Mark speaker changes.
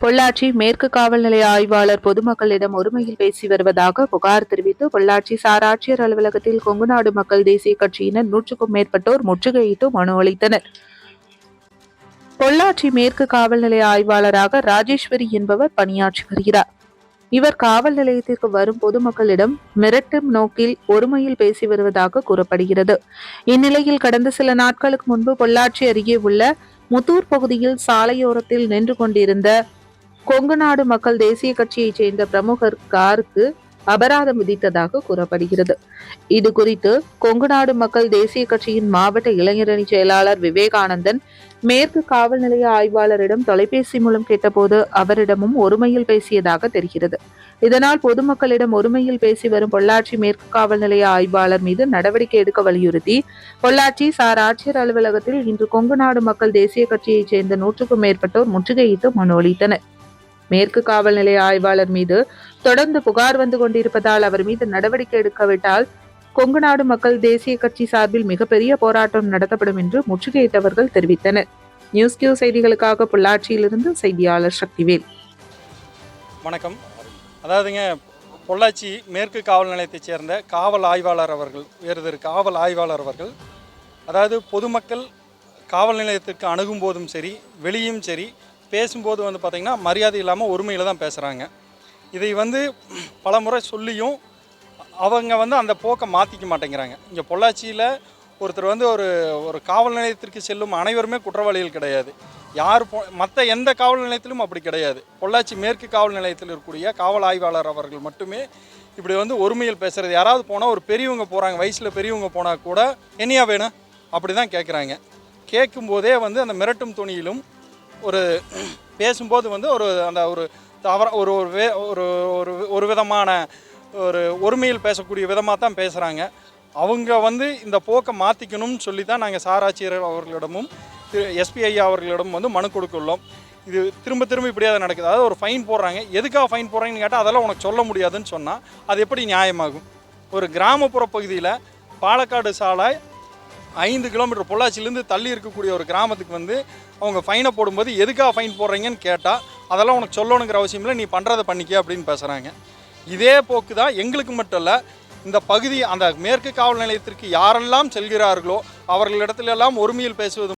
Speaker 1: பொள்ளாச்சி மேற்கு காவல் நிலைய ஆய்வாளர் பொதுமக்களிடம் ஒருமையில் பேசி வருவதாக புகார் தெரிவித்து பொள்ளாச்சி சார் ஆட்சியர் அலுவலகத்தில் கொங்குநாடு மக்கள் தேசிய கட்சியினர் நூற்றுக்கும் மேற்பட்டோர் முற்றுகையிட்டு மனு அளித்தனர். பொள்ளாச்சி மேற்கு காவல் நிலைய ஆய்வாளராக ராஜேஸ்வரி என்பவர் பணியாற்றி வருகிறார். இவர் காவல் நிலையத்திற்கு வரும் பொதுமக்களிடம் மிரட்டும் நோக்கில் ஒருமையில் பேசி வருவதாக கூறப்படுகிறது. இந்நிலையில் கடந்த சில நாட்களுக்கு முன்பு பொள்ளாச்சி அருகே உள்ள முத்தூர் பகுதியில் சாலையோரத்தில் நின்று கொண்டிருந்த கொங்கு நாடு மக்கள் தேசிய கட்சியைச் சேர்ந்த பிரமுகர் காருக்கு அபராதம் விதித்ததாக கூறப்படுகிறது. இது குறித்து கொங்குநாடு மக்கள் தேசிய கட்சியின் மாவட்ட இளைஞரணி செயலாளர் விவேகானந்தன் மேற்கு காவல் நிலைய ஆய்வாளரிடம் தொலைபேசி மூலம் கேட்டபோது அவரிடமும் ஒருமையில் பேசியதாக தெரிகிறது. இதனால் பொதுமக்களிடம் ஒருமையில் பேசி வரும் பொள்ளாச்சி மேற்கு காவல் நிலைய ஆய்வாளர் மீது நடவடிக்கை எடுக்க வலியுறுத்தி பொள்ளாச்சி சார் ஆட்சியர் அலுவலகத்தில் இன்று கொங்குநாடு மக்கள் தேசிய கட்சியைச் சேர்ந்த நூற்றுக்கும் மேற்பட்டோர் முற்றுகையிட்டு மனு அளித்தனர். மேற்கு காவல் நிலைய ஆய்வாளர் மீது தொடர்ந்து புகார் வந்து கொண்டிருப்பதால் அவர் மீது நடவடிக்கை எடுக்காவிட்டால் கொங்குநாடு மக்கள் தேசிய கட்சி சார்பில் மிகப்பெரிய போராட்டம் நடத்தப்படும் என்று முற்றுகையிட்டவர்கள் தெரிவித்தனர். நியூஸ் கியூ செய்திகளுக்காக பொள்ளாச்சியிலிருந்து செய்தியாளர் சக்திவேல்.
Speaker 2: வணக்கம். அதாவதுங்க பொள்ளாச்சி மேற்கு காவல் நிலையத்தைச் சேர்ந்த காவல் ஆய்வாளர் அவர்கள் வேறு திரு காவல் ஆய்வாளர் அவர்கள் அதாவது பொதுமக்கள் காவல் நிலையத்திற்கு அணுகும் போதும் சரி வெளியும் சரி பேசும்போது வந்து பார்த்திங்கன்னா மரியாதை இல்லாமல் ஒருமையில் தான் பேசுகிறாங்க இதை வந்து பல முறை சொல்லியும் அவங்க வந்து அந்த போக்கை மாற்றிக்க மாட்டேங்கிறாங்க. இங்கே பொள்ளாச்சியில் ஒருத்தர் வந்து ஒரு ஒரு காவல் நிலையத்திற்கு செல்லும் அனைவருமே குற்றவாளிகள் கிடையாது. யார் போ மற்ற எந்த காவல் நிலையத்திலும் அப்படி கிடையாது. பொள்ளாச்சி மேற்கு காவல் நிலையத்தில் இருக்கக்கூடிய காவல் ஆய்வாளர் அவர்கள் மட்டுமே இப்படி வந்து ஒருமையில் பேசுகிறது யாராவது போனால் ஒரு பெரியவங்க போகிறாங்க வயசில் பெரியவங்க போனால் கூட என்னையா வேணும் அப்படி தான் கேட்குறாங்க கேட்கும்போதே வந்து அந்த மிரட்டும் துணியிலும் ஒரு பேசும்போது வந்து ஒரு அந்த ஒரு தவற ஒரு ஒரு வே ஒரு ஒரு ஒரு விதமான ஒரு ஒருமையில் பேசக்கூடிய விதமாக தான் பேசுகிறாங்க அவங்க வந்து இந்த போக்கை மாற்றிக்கணும்னு சொல்லி தான் நாங்கள் சாராட்சியர் அவர்களிடமும் திரு எஸ்பிஐ அவர்களிடம் வந்து மனு கொடுத்துள்ளோம் இது திரும்ப திரும்ப இப்படியாவது நடக்குது. அதாவது ஒரு ஃபைன் போடுறாங்க. எதுக்காக ஃபைன் போடுறாங்கன்னு கேட்டால் அதெல்லாம் உனக்கு சொல்ல முடியாதுன்னு சொன்னால் அது எப்படி நியாயமாகும்? ஒரு கிராமப்புற பகுதியில் பாலக்காடு சாலை ஐந்து கிலோமீட்டர் பொள்ளாச்சிலேருந்து தள்ளி இருக்கக்கூடிய ஒரு கிராமத்துக்கு வந்து அவங்க ஃபைனை போடும்போது எதுக்காக ஃபைன் போடுறீங்கன்னு கேட்டால் அதெல்லாம் உனக்கு சொல்லணுங்கிற அவசியம் இல்லை நீ பண்ணுறதை பண்ணிக்க அப்படின்னு பேசுகிறாங்க இதே போக்கு தான் எங்களுக்கு மட்டும் இல்லை இந்த பகுதி அந்த மேற்கு காவல் நிலையத்திற்கு யாரெல்லாம் செல்கிறார்களோ அவர்களிடத்திலெல்லாம் ஒருமையில் பேசுவது